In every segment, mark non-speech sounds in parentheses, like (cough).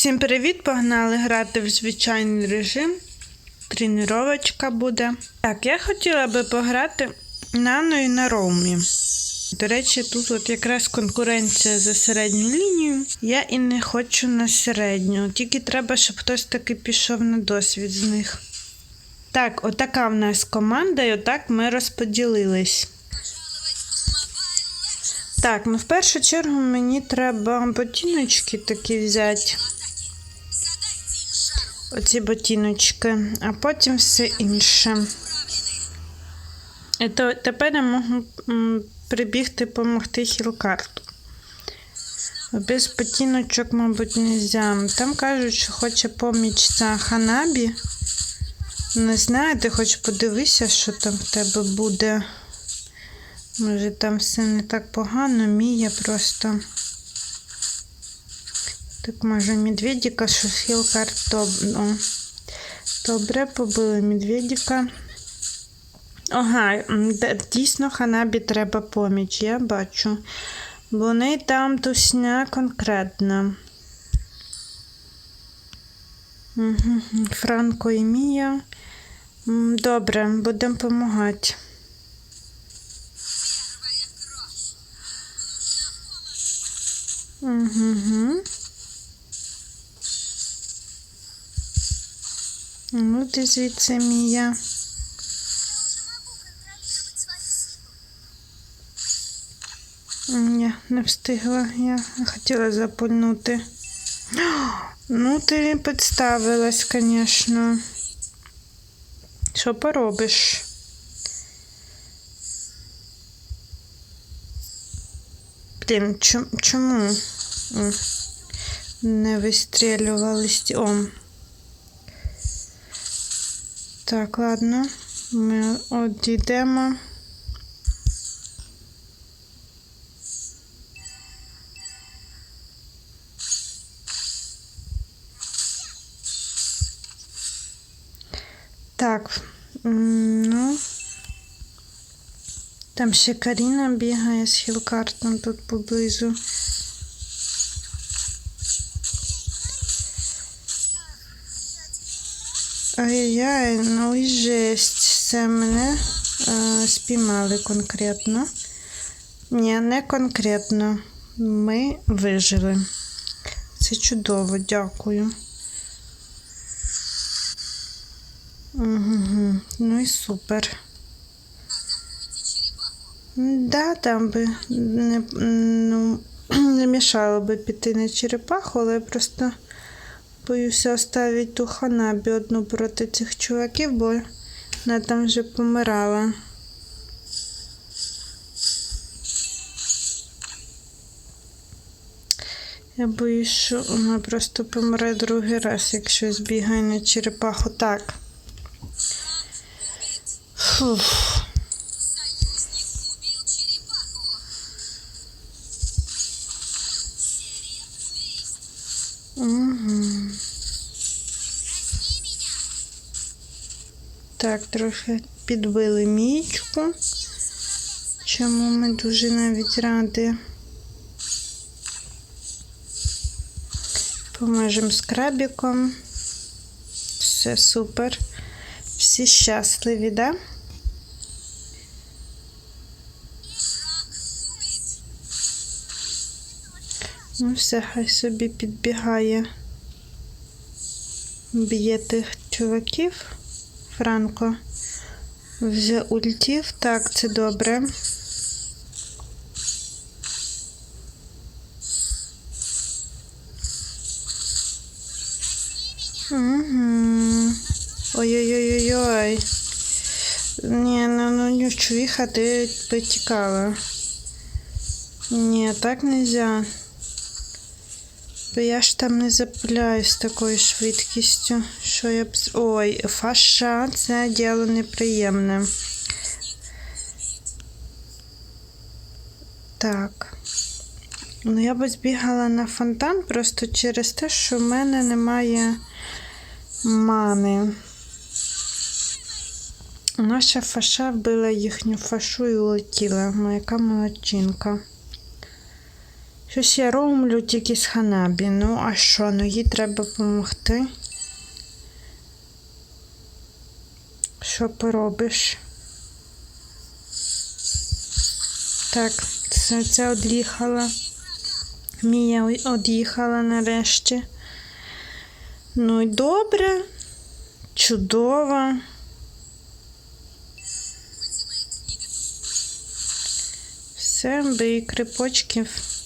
Всім привіт! Погнали грати в звичайний режим. Тренувачка буде. Так, я хотіла би пограти нано і на роумі. До речі, тут от якраз конкуренція за середню лінію. Я і не хочу на середню. Тільки треба, щоб хтось таки пішов на досвід з них. Так, отака в нас команда, і отак ми розподілились. Так, ну в першу чергу мені треба ботиночки такі взяти. Оці ботиночки, а потім все інше. І то тепер я можу прибігти допомогти хілкарту. Без ботиночок, мабуть, не можна. Там кажуть, що хоче поміч за Ханабі. Не знаю, ти хоч подивися, що там в тебе буде. Може, там все не так погано, Мія просто. Так, може, медведика, що хілкарт добно. Добре, побили медведика. Ага, дійсно Ханабі треба поміч, я бачу. Бо в там тусня конкретна. Франко і Мія. Добре, будемо допомагати. Угу. Ну, ти звідси Мія. Ні, не встигла. Я хотіла запульнути. Ну, ти підставилась, звісно. Що поробиш? Блін, чом- чому не вистрілювали сті- О. Так, ладно. Ми одійдемо. Так, ну. Там ще Каріна бігає з хілкартом тут поблизу. Ай-яй, ну і жесть. Це мене е, спіймали конкретно. Ні, не конкретно. Ми вижили. Це чудово, дякую. Угу, ну і супер. Да, там би не, ну, (clears throat) не мішало би піти на черепаху, але я просто боюся оставити ту ханабі одну проти цих чуваків, бо вона там вже помирала. Я боюсь, що вона просто помре другий раз, якщо збігає на черепаху. Так. Фух. Трохи підбили мічку, чому ми дуже навіть раді. Поможемо з крабіком. Все супер. Всі щасливі, да? Ну, все, хай собі підбігає. Б'є тих чуваків. Франко вже ультів. Так, це добре. Ой-ой-ой-ой-ой. Ні, ну, ну, ну, чувіха, ти потікала. Ні, так нельзя. Бо я ж там не запиляю з такою швидкістю, що я б. Ой, фаша, це діло неприємне. Так. Ну, я би збігала на фонтан просто через те, що в мене немає мани. Наша фаша вбила їхню фашу і улетіла. Яка молодчинка. Щось я роблю тільки з ханабі. Ну, а що? Ну їй треба допомогти. Що поробиш? Так, це, од'їхала. Мія од'їхала нарешті. Ну і добре, чудово. Все, бий крипочків.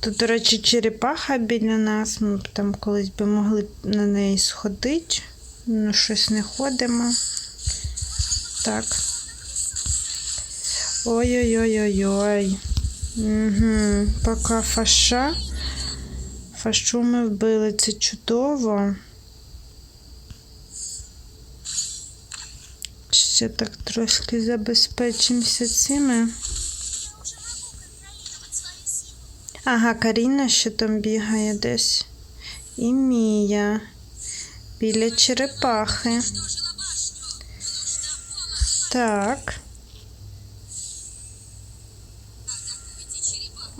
Тут, до речі, черепаха біля нас. Ми б там колись би могли на неї сходити. Ну, щось не ходимо. Так. Ой-ой-ой-ой-ой. Угу. Поки фаша. Фашу ми вбили, це чудово. Ще так трошки забезпечимося цими. Ага, Каріна ще там бігає десь. І Мія. Біля черепахи. Так.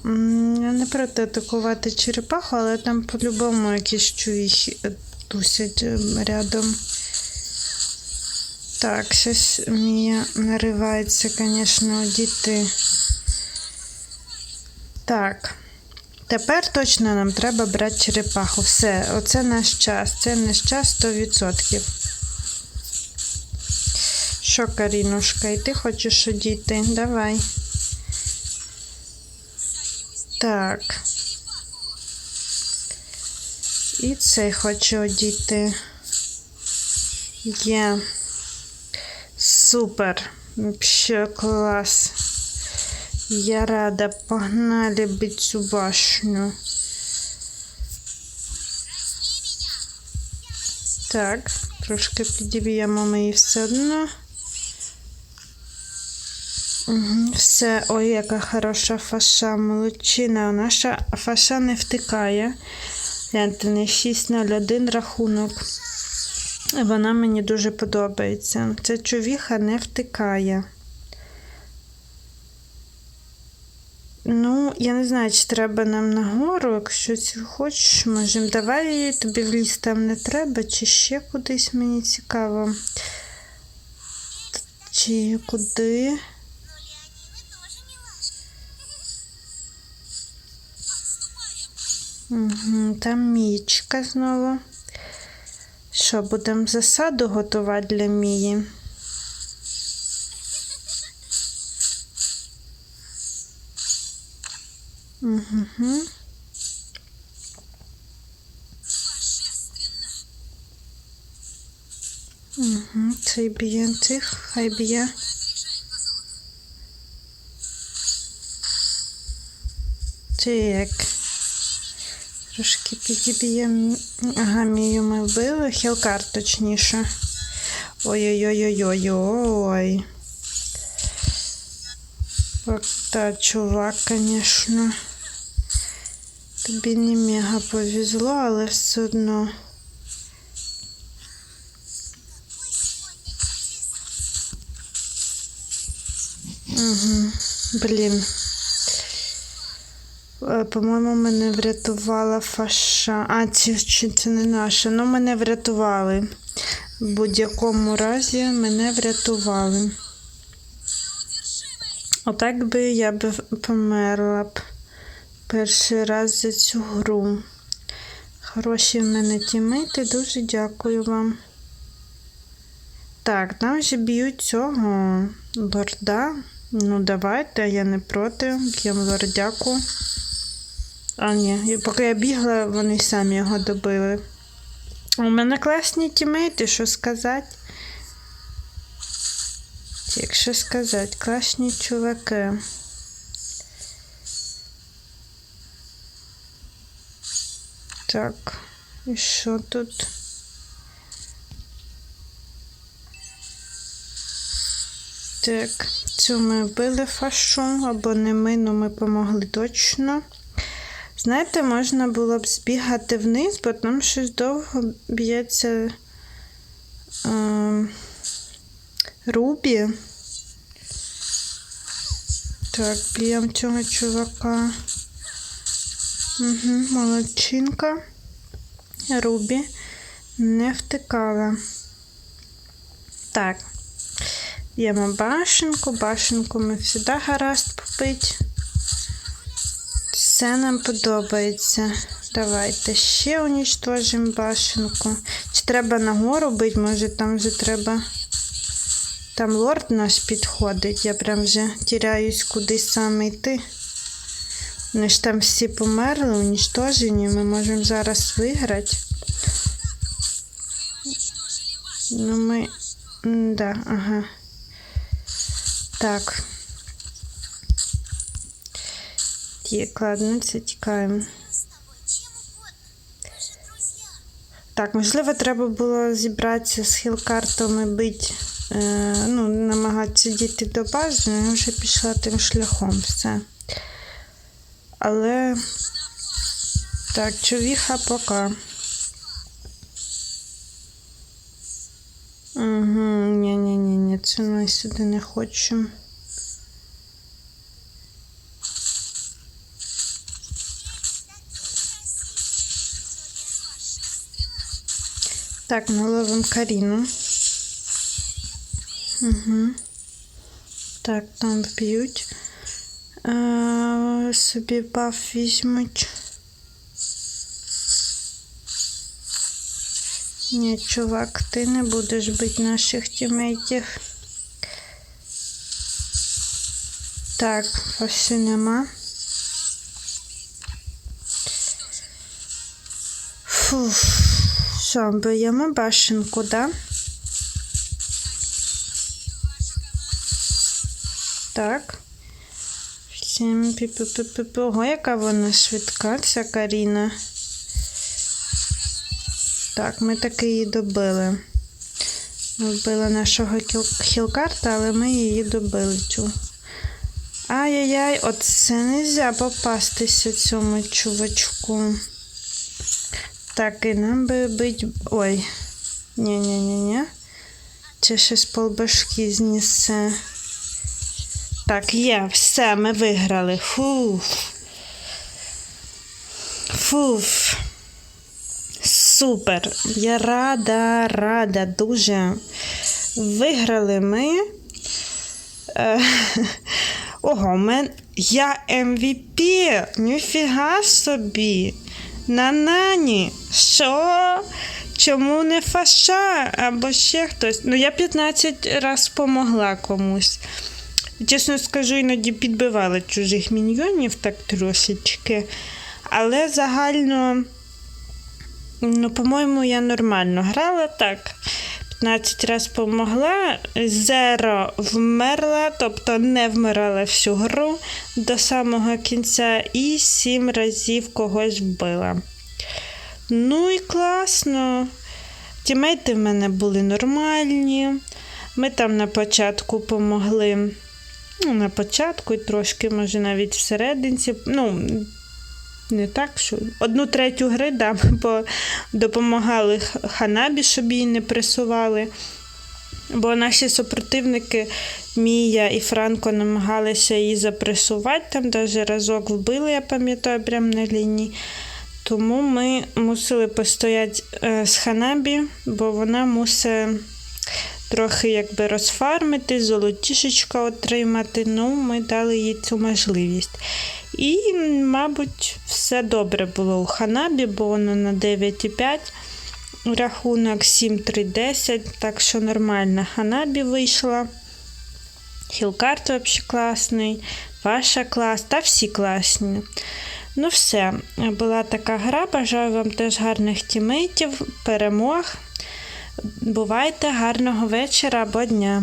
Я не проти атакувати черепаху, але там по-любому якісь чувіхи е, тусять е, рядом. Так, щось Мія наривається, звісно, діти. Так. Тепер точно нам треба брати черепаху. Все, оце наш час. Це наш час 100%. Що, Карінушка, і ти хочеш одійти? Давай. Так. І цей хоче одійти. Є. Супер. Вообще клас. Я рада. Погнали бить цю башню. Так, трошки підіб'ємо ми її все одно. Все, ой, яка хороша фаша, молодчина. Наша фаша не втикає. Гляньте, не 601 рахунок. Вона мені дуже подобається. Ця човіха не втикає. Ну, я не знаю, чи треба нам нагору, якщо цю хочеш, можемо. Давай тобі в ліс там не треба, чи ще кудись мені цікаво. Чи куди? Там мічка знову. Що, будемо засаду готувати для Мії? Угу. Угу, цей б'є цих, хай б'є. Так. Трошки підіб'ємо. Ага, мію ми вбили. Хілкар точніше. Ой-ой-ой-ой-ой-ой. От та чувак, звісно. Тобі не мега повезло, але все одно. Угу. Блін. Е, По-моєму, мене врятувала фаша. А, чи, чи це не наша? Ну, мене врятували. В будь-якому разі мене врятували. Отак би я б померла б перший раз за цю гру. Хороші в мене тімейти, дуже дякую вам. Так, нам вже б'ють цього лорда. Ну, давайте, я не проти. Б'ємо лордяку. А, ні, поки я бігла, вони самі його добили. У мене класні тімейти, що сказати. Якщо сказати, класні чуваки. Так, і що тут? Так, цю ми вбили фашу, або не ми, але ми помогли точно. Знаєте, можна було б збігати вниз, бо там щось довго б'ється е, Рубі. Так, б'ємо цього чувака. Угу, молодчинка. Рубі не втикала. Так. Б'ємо башенку. Башенку ми завжди гаразд попить. Все нам подобається. Давайте ще унічтожимо башенку. Чи треба нагору бити? Може там вже треба. Там лорд наш підходить. Я прям вже тіряюсь, куди саме йти. Вони ж там всі померли, унічтожені. Ми можемо зараз виграти. Ну ми. Да, ага. Так. Тік, ладно, це тікаємо. Так, можливо, треба було зібратися з хіл-картами бить, е, ну, намагатися дійти до бази, але вже пішла тим шляхом все. Але. Так, човіха пока. Угу, ні-ні-ні, це ми сюди не хочемо. Так, ми ловимо Каріну. Угу. Так, там вб'ють. Собі баф візьмуть. Ні, чувак, ти не будеш бити наших тімейтів. Так, ось нема. Фуф. Що, б'ємо башенку, да? Так. Всім пі-пі-пі-пі. Ого, яка вона швидка, ця Каріна. Так, ми таки її добили. Ми нашого кіл- хілкарта, але ми її добили цю. Ай-яй-яй, оце не можна попастися цьому чувачку. Так, і нам би бить. Ой. Ні-ні-ні-ні. Це з полбашки знесе. Так, є, все, ми виграли. Фуф. Фуф. Супер. Я рада, рада, дуже. Виграли ми. Е, Ого, мен... я MVP. Ніфіга собі. На нані. Що? Чому не фаша? Або ще хтось. Ну, я 15 раз помогла комусь. Чесно скажу, іноді підбивала чужих міньйонів так трошечки. Але загально, ну, по-моєму, я нормально грала так. 15 раз помогла, зеро вмерла, тобто не вмирала всю гру до самого кінця, і 7 разів когось вбила. Ну і класно. Тімейти в мене були нормальні. Ми там на початку помогли. Ну, на початку і трошки, може, навіть всерединці. Ну, не так, що одну третю гри да, (laughs) бо допомагали Ханабі, щоб її не пресували. Бо наші супротивники Мія і Франко намагалися її запресувати, там навіть разок вбили, я пам'ятаю, прямо на лінії. Тому ми мусили постояти е, з Ханабі, бо вона мусить трохи якби розфармити, золотішечка отримати. Ну, ми дали їй цю можливість. І, мабуть, все добре було у Ханабі, бо воно на 9,5. Рахунок 7-3-10, так що нормально Ханабі вийшла. Хілкарт взагалі класний, ваша клас, та всі класні. Ну, все, була така гра. Бажаю вам теж гарних тімейтів, перемог. Бувайте, гарного вечора або дня.